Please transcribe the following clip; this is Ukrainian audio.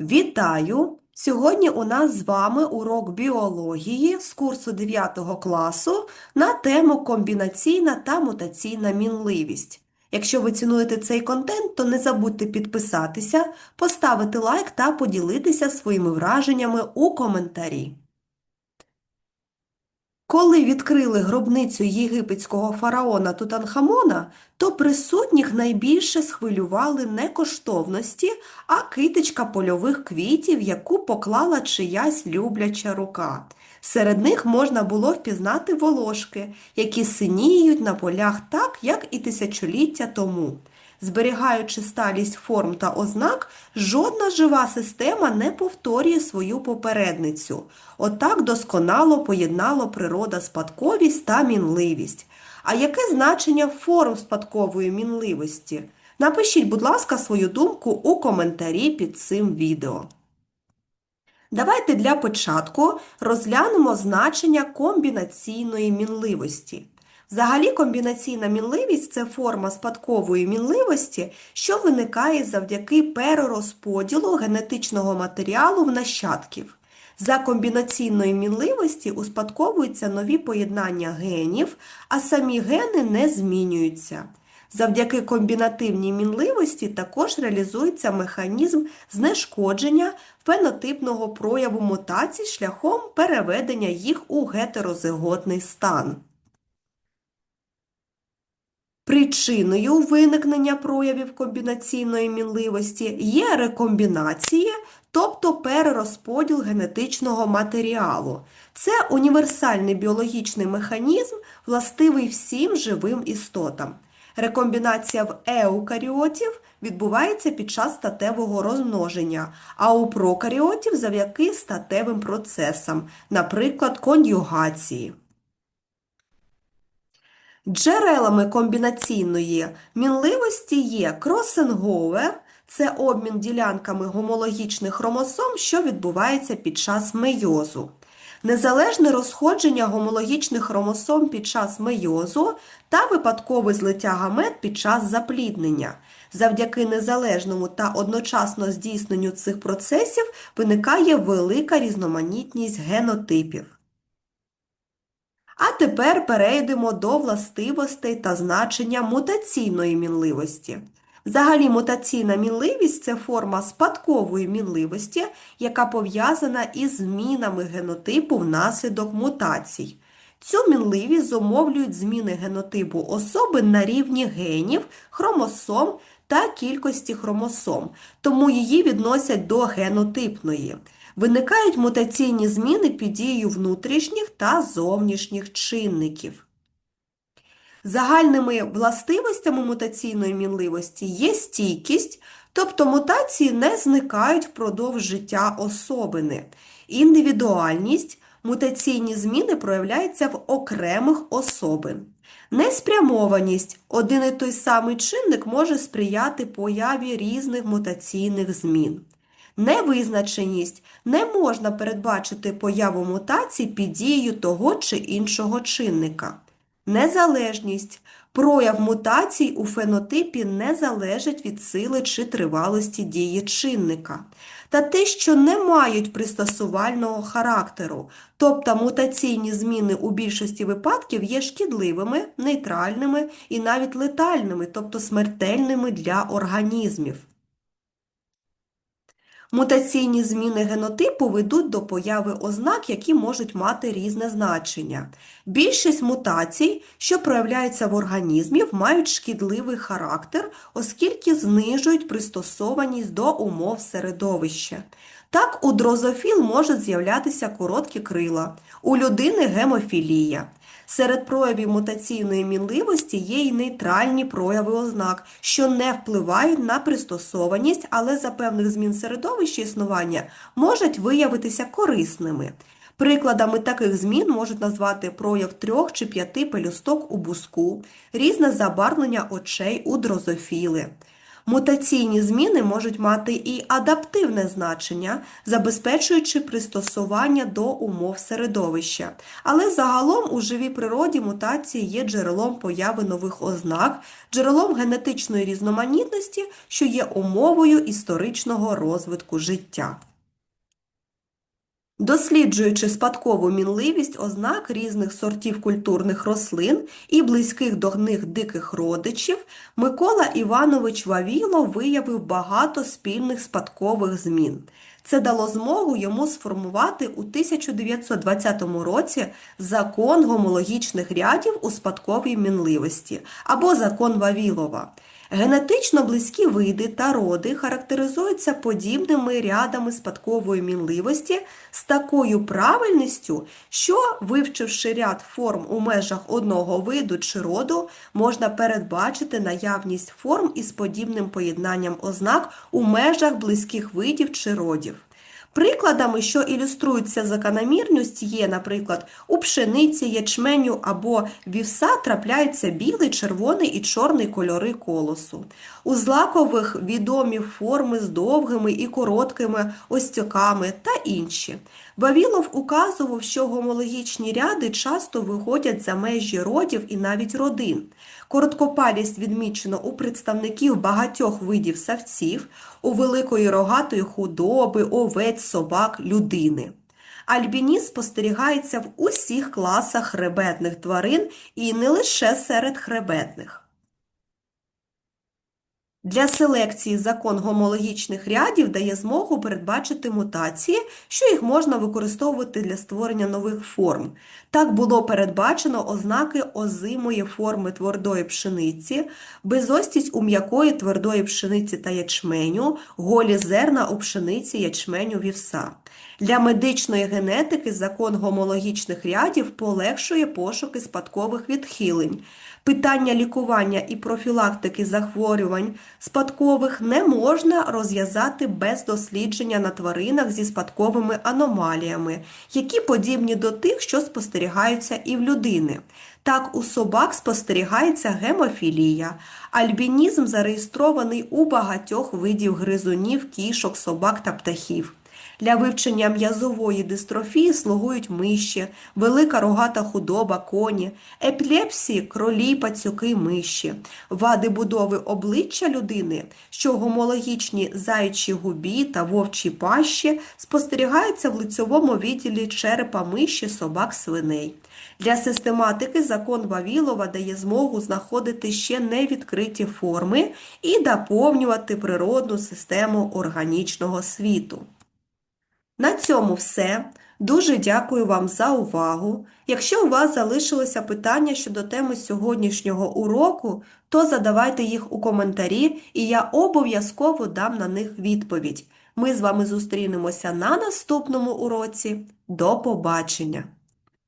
Вітаю! Сьогодні у нас з вами урок біології з курсу 9 класу на тему комбінаційна та мутаційна мінливість. Якщо ви цінуєте цей контент, то не забудьте підписатися, поставити лайк та поділитися своїми враженнями у коментарі. Коли відкрили гробницю єгипетського фараона Тутанхамона, то присутніх найбільше схвилювали не коштовності, а китичка польових квітів, яку поклала чиясь любляча рука. Серед них можна було впізнати волошки, які синіють на полях так, як і тисячоліття тому. Зберігаючи сталість форм та ознак, жодна жива система не повторює свою попередницю. Отак досконало поєднало природа спадковість та мінливість. А яке значення форм спадкової мінливості? Напишіть, будь ласка, свою думку у коментарі під цим відео. Давайте для початку розглянемо значення комбінаційної мінливості. Взагалі, комбінаційна мінливість це форма спадкової мінливості, що виникає завдяки перерозподілу генетичного матеріалу в нащадків. За комбінаційної мінливості успадковуються нові поєднання генів, а самі гени не змінюються. Завдяки комбінативній мінливості також реалізується механізм знешкодження фенотипного прояву мутацій шляхом переведення їх у гетерозиготний стан. Причиною виникнення проявів комбінаційної мінливості є рекомбінації, тобто перерозподіл генетичного матеріалу. Це універсальний біологічний механізм, властивий всім живим істотам. Рекомбінація в еукаріотів відбувається під час статевого розмноження, а у прокаріотів завдяки статевим процесам, наприклад, кон'югації. Джерелами комбінаційної мінливості є кросинговер – це обмін ділянками гомологічних хромосом, що відбувається під час мейозу. Незалежне розходження гомологічних хромосом під час мейозу та випадкове злиття гамет під час запліднення. Завдяки незалежному та одночасно здійсненню цих процесів виникає велика різноманітність генотипів. А тепер перейдемо до властивостей та значення мутаційної мінливості. Взагалі, мутаційна мінливість це форма спадкової мінливості, яка пов'язана із змінами генотипу внаслідок мутацій. Цю мінливість зумовлюють зміни генотипу особи на рівні генів, хромосом та кількості хромосом, тому її відносять до генотипної. Виникають мутаційні зміни під дією внутрішніх та зовнішніх чинників. Загальними властивостями мутаційної мінливості є стійкість, тобто мутації не зникають впродовж життя особини, індивідуальність, мутаційні зміни проявляються в окремих особин. Неспрямованість один і той самий чинник може сприяти появі різних мутаційних змін. Невизначеність не можна передбачити появу мутацій під дією того чи іншого чинника. Незалежність. Прояв мутацій у фенотипі не залежить від сили чи тривалості дії чинника. Та те, що не мають пристосувального характеру, тобто мутаційні зміни у більшості випадків є шкідливими, нейтральними і навіть летальними, тобто смертельними для організмів. Мутаційні зміни генотипу ведуть до появи ознак, які можуть мати різне значення. Більшість мутацій, що проявляються в організмі, мають шкідливий характер, оскільки знижують пристосованість до умов середовища. Так, у дрозофіл можуть з'являтися короткі крила, у людини гемофілія. Серед проявів мутаційної мінливості є й нейтральні прояви ознак, що не впливають на пристосованість, але за певних змін середовища існування можуть виявитися корисними. Прикладами таких змін можуть назвати прояв трьох чи п'яти пелюсток у буску, різне забарвлення очей у дрозофіли. Мутаційні зміни можуть мати і адаптивне значення, забезпечуючи пристосування до умов середовища. Але загалом у живій природі мутації є джерелом появи нових ознак, джерелом генетичної різноманітності, що є умовою історичного розвитку життя. Досліджуючи спадкову мінливість ознак різних сортів культурних рослин і близьких до них диких родичів, Микола Іванович Вавілов виявив багато спільних спадкових змін. Це дало змогу йому сформувати у 1920 році закон гомологічних рядів у спадковій мінливості або закон Вавілова. Генетично близькі види та роди характеризуються подібними рядами спадкової мінливості з такою правильністю, що, вивчивши ряд форм у межах одного виду чи роду, можна передбачити наявність форм із подібним поєднанням ознак у межах близьких видів чи родів. Прикладами, що ілюструються закономірність, є, наприклад, у пшениці, ячменю або вівса трапляються білий, червоний і чорний кольори колосу. У злакових відомі форми з довгими і короткими остяками та інші. Вавілов указував, що гомологічні ряди часто виходять за межі родів і навіть родин. Короткопалість відмічено у представників багатьох видів савців, у великої рогатої худоби, овець, собак, людини. Альбініс спостерігається в усіх класах хребетних тварин і не лише серед хребетних. Для селекції закон гомологічних рядів дає змогу передбачити мутації, що їх можна використовувати для створення нових форм. Так було передбачено ознаки озимої форми твердої пшениці, безостість у м'якої твердої пшениці та ячменю, голі зерна у пшениці ячменю вівса. Для медичної генетики закон гомологічних рядів полегшує пошуки спадкових відхилень. Питання лікування і профілактики захворювань спадкових не можна розв'язати без дослідження на тваринах зі спадковими аномаліями, які подібні до тих, що спостерігаються і в людини. Так, у собак спостерігається гемофілія. Альбінізм зареєстрований у багатьох видів гризунів, кішок, собак та птахів. Для вивчення м'язової дистрофії слугують миші, велика рогата худоба, коні, епілепсії, кролі, пацюки, миші, вади будови обличчя людини, що гомологічні заячі губі та вовчі пащі спостерігаються в лицьовому відділі черепа миші, собак, свиней. Для систематики закон Вавілова дає змогу знаходити ще невідкриті форми і доповнювати природну систему органічного світу. На цьому все. Дуже дякую вам за увагу. Якщо у вас залишилося питання щодо теми сьогоднішнього уроку, то задавайте їх у коментарі, і я обов'язково дам на них відповідь. Ми з вами зустрінемося на наступному уроці. До побачення!